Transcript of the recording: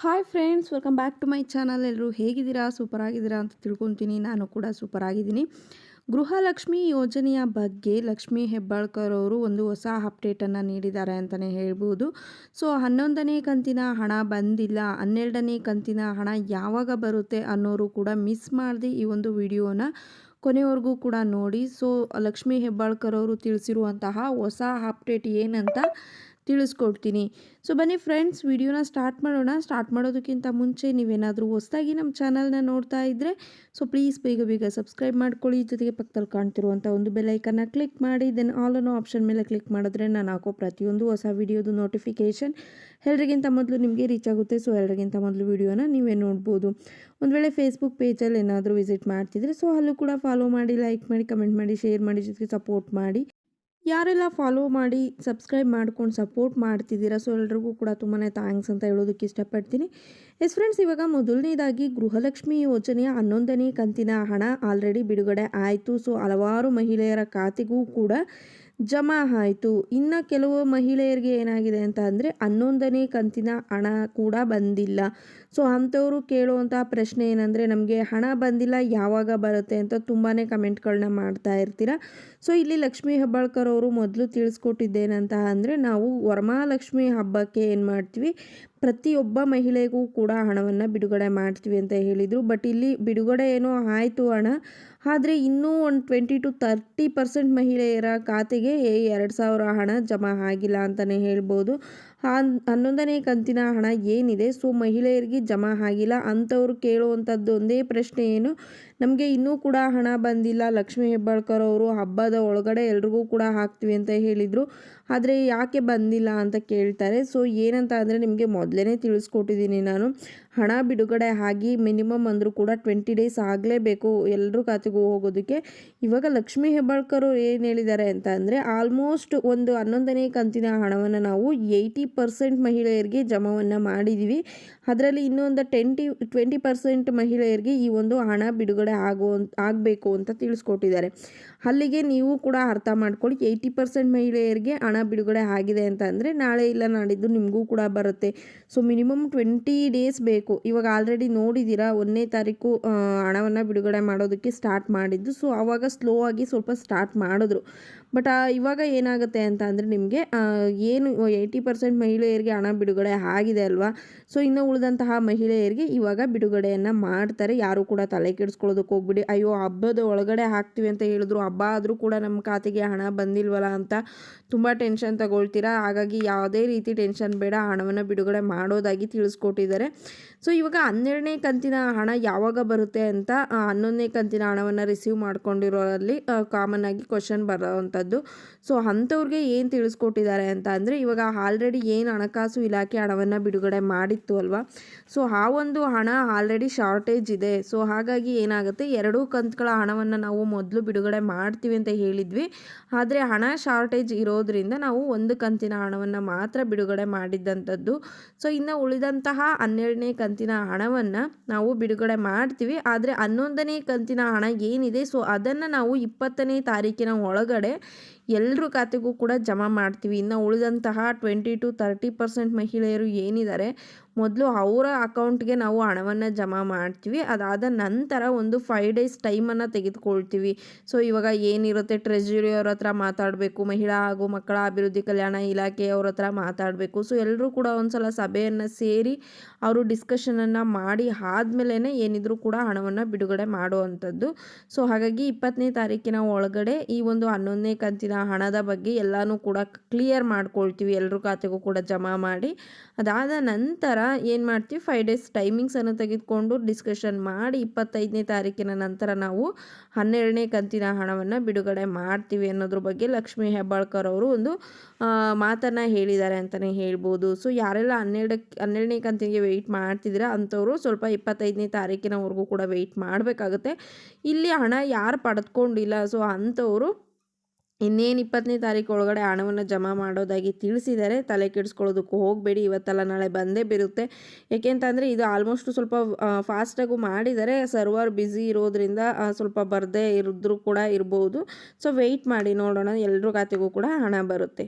Hi friends welcome back to my channel ಎಲ್ಲರೂ ಹೇಗಿದ್ದೀರಾ? Super ಆಗಿದ್ದೀರಾ ಅಂತ ತಿಳ್ಕೊತೀನಿ. ನಾನು ಕೂಡ ಸೂಪರ್ ಆಗಿದ್ದೀನಿ ಗೃಹಲಕ್ಷ್ಮಿ ಯೋಜನೆಯ ಬಗ್ಗೆ ಲಕ್ಷ್ಮೀ ಹೆಬ್ಬಾಳ್ಕರ್ ಅವರು ಒಂದು ಹೊಸ ಅಪ್ಡೇಟನ್ನು ನೀಡಿದ್ದಾರೆ ಅಂತಲೇ ಹೇಳ್ಬೋದು. ಸೊ ಹನ್ನೊಂದನೇ ಕಂತಿನ ಹಣ ಬಂದಿಲ್ಲ. ಹನ್ನೆರಡನೇ ಕಂತಿನ ಹಣ ಯಾವಾಗ ಬರುತ್ತೆ ಅನ್ನೋರು ಕೂಡ ಮಿಸ್ ಮಾಡದೆ ಈ ಒಂದು ವಿಡಿಯೋನ ಕೊನೆವರೆಗೂ ಕೂಡ ನೋಡಿ. ಸೊ ಲಕ್ಷ್ಮೀ ಹೆಬ್ಬಾಳ್ಕರ್ ಅವರು ತಿಳಿಸಿರುವಂತಹ ಹೊಸ ಅಪ್ಡೇಟ್ ಏನಂತ ತಿಳಿಸ್ಕೊಡ್ತೀನಿ. ಸೊ ಬನ್ನಿ ಫ್ರೆಂಡ್ಸ್ ವಿಡಿಯೋನ ಸ್ಟಾರ್ಟ್ ಮಾಡೋಣ. ಸ್ಟಾರ್ಟ್ ಮಾಡೋದಕ್ಕಿಂತ ಮುಂಚೆ ನೀವೇನಾದರೂ ಹೊಸದಾಗಿ ನಮ್ಮ ಚಾನಲ್ನ ನೋಡ್ತಾ ಇದ್ದರೆ ಸೊ ಪ್ಲೀಸ್ ಬೇಗ ಬೇಗ ಸಬ್ಸ್ಕ್ರೈಬ್ ಮಾಡ್ಕೊಳ್ಳಿ. ಜೊತೆಗೆ ಪಕ್ಕದಲ್ಲಿ ಕಾಣ್ತಿರುವಂಥ ಒಂದು ಬೆಲ್ಲೈಕನ್ನ ಕ್ಲಿಕ್ ಮಾಡಿ. ದೆನ್ ಆಲ್ ಅನ್ನೋ ಆಪ್ಷನ್ ಮೇಲೆ ಕ್ಲಿಕ್ ಮಾಡಿದ್ರೆ ನಾನು ಹಾಕೋ ಪ್ರತಿಯೊಂದು ಹೊಸ ವಿಡಿಯೋದು ನೋಟಿಫಿಕೇಷನ್ ಎಲ್ಲರಿಗಿಂತ ಮೊದಲು ನಿಮಗೆ ರೀಚ್ ಆಗುತ್ತೆ. ಸೊ ಎಲ್ಲರಿಗಿಂತ ಮೊದಲು ವಿಡಿಯೋನ ನೀವೇ ನೋಡ್ಬೋದು. ಒಂದು ವೇಳೆ ಫೇಸ್ಬುಕ್ ಪೇಜಲ್ಲಿ ಏನಾದರೂ ವಿಸಿಟ್ ಮಾಡ್ತಿದ್ರೆ ಸೊ ಅಲ್ಲೂ ಕೂಡ ಫಾಲೋ ಮಾಡಿ ಲೈಕ್ ಮಾಡಿ ಕಮೆಂಟ್ ಮಾಡಿ ಶೇರ್ ಮಾಡಿ, ಜೊತೆಗೆ ಸಪೋರ್ಟ್ ಮಾಡಿ. ಯಾರೆಲ್ಲ ಫಾಲೋ ಮಾಡಿ ಸಬ್ಸ್ಕ್ರೈಬ್ ಮಾಡ್ಕೊಂಡು ಸಪೋರ್ಟ್ ಮಾಡ್ತಿದ್ದೀರಾ ಸೊ ಎಲ್ರಿಗೂ ಕೂಡ ತುಂಬಾ ಥ್ಯಾಂಕ್ಸ್ ಅಂತ ಹೇಳೋದಕ್ಕೆ ಇಷ್ಟಪಡ್ತೀನಿ. ಎಸ್ ಫ್ರೆಂಡ್ಸ್ ಇವಾಗ ಮೊದಲನೇದಾಗಿ ಗೃಹಲಕ್ಷ್ಮಿ ಯೋಜನೆಯ ಹನ್ನೊಂದನೇ ಕಂತಿನ ಹಣ ಆಲ್ರೆಡಿ ಬಿಡುಗಡೆ ಆಯಿತು. ಸೊ ಹಲವಾರು ಮಹಿಳೆಯರ ಖಾತೆಗೂ ಕೂಡ ಜಮಾ ಆಯಿತು. ಇನ್ನು ಕೆಲವು ಮಹಿಳೆಯರಿಗೆ ಏನಾಗಿದೆ ಅಂತ ಅಂದರೆ ಹನ್ನೊಂದನೇ ಕಂತಿನ ಹಣ ಕೂಡ ಬಂದಿಲ್ಲ. ಸೊ ಅಂಥವರು ಕೇಳುವಂಥ ಪ್ರಶ್ನೆ ಏನಂದರೆ ನಮಗೆ ಹಣ ಬಂದಿಲ್ಲ, ಯಾವಾಗ ಬರುತ್ತೆ ಅಂತ ತುಂಬಾ ಕಮೆಂಟ್ಗಳನ್ನ ಮಾಡ್ತಾ ಇರ್ತೀರ? ಸೊ ಇಲ್ಲಿ ಲಕ್ಷ್ಮೀ ಹೆಬ್ಬಾಳ್ಕರ್ ಅವರು ಮೊದಲು ತಿಳಿಸ್ಕೊಟ್ಟಿದ್ದೇನಂತ ಅಂದರೆ ನಾವು ವರಮಹಾಲಕ್ಷ್ಮಿ ಹಬ್ಬಕ್ಕೆ ಏನು ಮಾಡ್ತೀವಿ? ಪ್ರತಿಯೊಬ್ಬ ಮಹಿಳೆಗೂ ಕೂಡ ಹಣವನ್ನು ಬಿಡುಗಡೆ ಮಾಡ್ತೀವಿ ಅಂತ ಹೇಳಿದರು. ಬಟ್ ಇಲ್ಲಿ ಬಿಡುಗಡೆ ಏನೋ ಆಯಿತು ಹಣ ಆದರೆ ಇನ್ನೂ ಒಂದು ಟ್ವೆಂಟಿ ಟು ತರ್ಟಿ ಪರ್ಸೆಂಟ್ ಮಹಿಳೆಯರ ಖಾತೆಗೆ ಎರಡು ಸಾವಿರ ಹಣ ಜಮಾ ಆಗಿಲ್ಲ ಅಂತಲೇ ಹೇಳ್ಬೋದು. ಹನ್ನೊಂದನೇ ಕಂತಿನ ಹಣ ಏನಿದೆ? ಸೊ ಮಹಿಳೆಯರಿಗೆ ಜಮಾ ಆಗಿಲ್ಲ. ಅಂಥವ್ರು ಕೇಳುವಂಥದ್ದು ಒಂದೇ ಪ್ರಶ್ನೆ ಏನು? ನಮಗೆ ಇನ್ನೂ ಕೂಡ ಹಣ ಬಂದಿಲ್ಲ. ಲಕ್ಷ್ಮೀ ಹೆಬ್ಬಾಳ್ಕರ್ ಅವರು ಹಬ್ಬದ ಒಳಗಡೆ ಎಲ್ರಿಗೂ ಕೂಡ ಹಾಕ್ತೀವಿ ಅಂತ ಹೇಳಿದರು. ಆದರೆ ಯಾಕೆ ಬಂದಿಲ್ಲ ಅಂತ ಕೇಳ್ತಾರೆ. ಸೊ ಏನಂತ ಅಂದರೆ ನಿಮಗೆ ಮೊದಲೇ ತಿಳಿಸ್ಕೊಟ್ಟಿದ್ದೀನಿ ನಾನು. ಹಣ ಬಿಡುಗಡೆ ಆಗಿ ಮಿನಿಮಮ್ ಅಂದರೂ ಕೂಡ ಟ್ವೆಂಟಿ ಡೇಸ್ ಆಗಲೇಬೇಕು ಎಲ್ಲರೂ ಖಾತೆಗೂ ಹೋಗೋದಕ್ಕೆ. ಇವಾಗ ಲಕ್ಷ್ಮೀ ಹೆಬ್ಬಾಳ್ಕರ್ ಏನು ಹೇಳಿದ್ದಾರೆ ಅಂತ ಅಂದರೆ ಆಲ್ಮೋಸ್ಟ್ ಒಂದು ಹನ್ನೊಂದನೇ ಕಂತಿನ ಹಣವನ್ನು ನಾವು ಏಯ್ಟಿ ಪರ್ಸೆಂಟ್ ಮಹಿಳೆಯರಿಗೆ ಜಮಾವನ್ನು ಮಾಡಿದ್ದೀವಿ ಅದರಲ್ಲಿ ಇನ್ನೊಂದು ಟೆಂಟಿ ಟ್ವೆಂಟಿ ಪರ್ಸೆಂಟ್ ಮಹಿಳೆಯರಿಗೆ ಈ ಒಂದು ಹಣ ಬಿಡುಗಡೆ ಆಗೋ ಆಗಬೇಕು ಅಂತ ತಿಳಿಸ್ಕೊಟ್ಟಿದ್ದಾರೆ. ಅಲ್ಲಿಗೆ ನೀವು ಕೂಡ ಅರ್ಥ ಮಾಡ್ಕೊಳ್ಳಿ, ಏಯ್ಟಿ ಪರ್ಸೆಂಟ್ ಮಹಿಳೆಯರಿಗೆ ಹಣ ಬಿಡುಗಡೆ ಆಗಿದೆ ಅಂತ ಅಂದರೆ ನಾಳೆ ಇಲ್ಲ, ನಾಡಿದ್ದು ನಿಮಗೂ ಕೂಡ ಬರುತ್ತೆ. ಸೊ ಮಿನಿಮಮ್ ಟ್ವೆಂಟಿ ಡೇಸ್ ಬೇಕು. ಇವಾಗ ಆಲ್ರೆಡಿ ನೋಡಿದ್ದೀರಾ, ಒಂದನೇ ತಾರೀಕು ಹಣವನ್ನು ಬಿಡುಗಡೆ ಮಾಡೋದಕ್ಕೆ ಸ್ಟಾರ್ಟ್ ಮಾಡಿದ್ದು. ಸೊ ಆವಾಗ ಸ್ಲೋ ಆಗಿ ಸ್ವಲ್ಪ ಸ್ಟಾರ್ಟ್ ಮಾಡಿದ್ರು. ಬಟ್ ಇವಾಗ ಏನಾಗುತ್ತೆ ಅಂತ ಅಂದರೆ ನಿಮಗೆ ಏನು ಏಯ್ಟಿ ಪರ್ಸೆಂಟ್ ಮಹಿಳೆಯರಿಗೆ ಹಣ ಬಿಡುಗಡೆ ಆಗಿದೆ ಅಲ್ವಾ? ಸೊ ಇನ್ನು ಉಳಿದಂತಹ ಮಹಿಳೆಯರಿಗೆ ಇವಾಗ ಬಿಡುಗಡೆಯನ್ನು ಮಾಡ್ತಾರೆ. ಯಾರು ಕೂಡ ತಲೆ ಕೆಡಿಸ್ಕೊಳ್ಳೋದಕ್ಕೆ ಹೋಗ್ಬಿಡಿ. ಅಯ್ಯೋ, ಹಬ್ಬದ ಒಳಗಡೆ ಹಾಕ್ತೀವಿ ಅಂತ ಹೇಳಿದ್ರು. ಹಬ್ಬ ಆದರೂ ಕೂಡ ನಮ್ಮ ಖಾತೆಗೆ ಹಣ ಬಂದಿಲ್ವಲ್ಲ ಅಂತ ತುಂಬ ಟೆನ್ಷನ್ ತಗೊಳ್ತೀರಾ? ಹಾಗಾಗಿ ಯಾವುದೇ ರೀತಿ ಟೆನ್ಷನ್ ಬೇಡ. ಹಣವನ್ನು ಬಿಡುಗಡೆ ಮಾಡೋದಾಗಿ ತಿಳಿಸ್ಕೊಟ್ಟಿದ್ದಾರೆ. ಸೊ, ಇವಾಗ ಹನ್ನೆರಡನೇ ಕಂತಿನ ಹಣ ಯಾವಾಗ ಬರುತ್ತೆ ಅಂತ ಹನ್ನೊಂದನೇ ಕಂತಿನ ಹಣವನ್ನು ರಿಸೀವ್ ಮಾಡ್ಕೊಂಡಿರೋರಲ್ಲಿ ಕಾಮನ್ ಆಗಿ ಕ್ವಶನ್ ಬರೋವಂಥದ್ದು. ಸೊ, ಅಂಥವ್ರಿಗೆ ಏನು ತಿಳಿಸ್ಕೊಟ್ಟಿದ್ದಾರೆ ಅಂತ ಅಂದರೆ, ಇವಾಗ ಆಲ್ರೆಡಿ ಏನು ಹಣಕಾಸು ಇಲಾಖೆ ಹಣವನ್ನು ಬಿಡುಗಡೆ ಮಾಡಿತ್ತು ಅಲ್ವಾ? ಸೊ, ಆ ಒಂದು ಹಣ ಆಲ್ರೆಡಿ ಶಾರ್ಟೇಜ್ ಇದೆ. ಸೊ, ಹಾಗಾಗಿ ಏನಾಗುತ್ತೆ? ಎರಡೂ ಕಂತುಗಳ ಹಣವನ್ನು ನಾವು ಮೊದಲು ಬಿಡುಗಡೆ ಮಾಡ್ತೀವಿ ಅಂತ ಹೇಳಿದ್ವಿ. ಆದರೆ ಹಣ ಶಾರ್ಟೇಜ್ ಇರೋದ್ರಿಂದ ನಾವು ಒಂದು ಕಂತಿನ ಹಣವನ್ನು ಮಾತ್ರ ಬಿಡುಗಡೆ ಮಾಡಿದ್ದಂಥದ್ದು ಸೊ ಇನ್ನು ಉಳಿದಂತಹ ಹನ್ನೆರಡನೇ ಕಂತಿನ ಹಣವನ್ನು ನಾವು ಬಿಡುಗಡೆ ಮಾಡ್ತೀವಿ. ಆದರೆ ಹನ್ನೊಂದನೇ ಕಂತಿನ ಹಣ ಏನಿದೆ? ಸೊ ಅದನ್ನು ನಾವು ಇಪ್ಪತ್ತನೇ ತಾರೀಕಿನ ಒಳಗಡೆ ಎಲ್ಲರ ಖಾತೆಗೂ ಕೂಡ ಜಮಾ ಮಾಡ್ತೀವಿ. ಇನ್ನು ಉಳಿದಂತಹ ಟ್ವೆಂಟಿ ಟು ತರ್ಟಿ ಪರ್ಸೆಂಟ್ ಮಹಿಳೆಯರು ಏನಿದ್ದಾರೆ, ಮೊದಲು ಅವರ ಅಕೌಂಟ್ಗೆ ನಾವು ಹಣವನ್ನು ಜಮಾ ಮಾಡ್ತೀವಿ. ಅದಾದ ನಂತರ ಒಂದು ಫೈವ್ ಡೇಸ್ ಟೈಮನ್ನು ತೆಗೆದುಕೊಳ್ತೀವಿ. ಸೊ ಇವಾಗ ಏನಿರುತ್ತೆ ಟ್ರೆಜರಿ ಅವ್ರ ಹತ್ರ ಮಾತಾಡಬೇಕು, ಮಹಿಳಾ ಹಾಗೂ ಮಕ್ಕಳ ಅಭಿವೃದ್ಧಿ ಕಲ್ಯಾಣ ಇಲಾಖೆಯವ್ರ ಹತ್ರ ಮಾತಾಡಬೇಕು. ಸೊ ಎಲ್ಲರೂ ಕೂಡ ಒಂದು ಸಲ ಸಭೆಯನ್ನು ಸೇರಿ ಅವರು ಡಿಸ್ಕಷನನ್ನು ಮಾಡಿ ಆದಮೇಲೆ ಏನಿದ್ರೂ ಕೂಡ ಹಣವನ್ನು ಬಿಡುಗಡೆ ಮಾಡುವಂಥದ್ದು. ಸೊ ಹಾಗಾಗಿ ಇಪ್ಪತ್ತನೇ ತಾರೀಕಿನ ಒಳಗಡೆ ಈ ಒಂದು ಹನ್ನೊಂದನೇ ಕಂತಿನ ಹಣದ ಬಗ್ಗೆ ಎಲ್ಲನೂ ಕೂಡ ಕ್ಲಿಯರ್ ಮಾಡ್ಕೊಳ್ತೀವಿ ಎಲ್ಲರ ಖಾತೆಗೂ ಕೂಡ ಜಮಾ ಮಾಡಿ. ಅದಾದ ನಂತರ ಏನು ಮಾಡ್ತೀವಿ? ಫೈವ್ ಡೇಸ್ ಟೈಮಿಂಗ್ಸನ್ನು ತೆಗೆದುಕೊಂಡು ಡಿಸ್ಕಷನ್ ಮಾಡಿ ಇಪ್ಪತ್ತೈದನೇ ತಾರೀಕಿನ ನಂತರ ನಾವು ಹನ್ನೆರಡನೇ ಕಂತಿನ ಹಣವನ್ನು ಬಿಡುಗಡೆ ಮಾಡ್ತೀವಿ ಅನ್ನೋದ್ರ ಬಗ್ಗೆ ಲಕ್ಷ್ಮೀ ಹೆಬ್ಬಾಳ್ಕರ್ ಅವರು ಒಂದು ಮಾತನ್ನು ಹೇಳಿದ್ದಾರೆ ಅಂತಲೇ ಹೇಳ್ಬೋದು. ಸೊ ಯಾರೆಲ್ಲ ಹನ್ನೆರಡಕ್ಕೆ ಹನ್ನೆರಡನೇ ಕಂತಿಗೆ ವೆಯ್ಟ್ ಮಾಡ್ತಿದ್ದೀರಾ ಅಂಥವರು ಸ್ವಲ್ಪ ಇಪ್ಪತ್ತೈದನೇ ತಾರೀಕಿನವರೆಗೂ ಕೂಡ ವೆಯ್ಟ್ ಮಾಡಬೇಕಾಗುತ್ತೆ. ಇಲ್ಲಿ ಹಣ ಯಾರು ಪಡೆದುಕೊಂಡಿಲ್ಲ ಸೊ ಅಂಥವರು ಇನ್ನೇನು ಇಪ್ಪತ್ತನೇ ತಾರೀಕು ಒಳಗಡೆ ಹಣವನ್ನು ಜಮಾ ಮಾಡೋದಾಗಿ ತಿಳಿಸಿದ್ದಾರೆ ತಲೆ ಕೆಡಿಸ್ಕೊಳ್ಳೋದಕ್ಕೂ ಹೋಗಬೇಡಿ. ಇವತ್ತಲ್ಲ ನಾಳೆ ಬಂದೇ ಬರುತ್ತೆ. ಯಾಕೆಂತಂದರೆ ಇದು ಆಲ್ಮೋಸ್ಟ್ ಸ್ವಲ್ಪ ಫಾಸ್ಟಾಗೂ ಮಾಡಿದ್ದಾರೆ ಸರ್ವರ್ ಬ್ಯುಸಿ ಇರೋದ್ರಿಂದ ಸ್ವಲ್ಪ ಬರದೇ ಇರಿದ್ರೂ ಕೂಡ ಇರ್ಬೋದು. ಸೊ ವೆಯ್ಟ್ ಮಾಡಿ ನೋಡೋಣ. ಎಲ್ಲರೂ ಖಾತೆಗೂ ಕೂಡ ಹಣ ಬರುತ್ತೆ.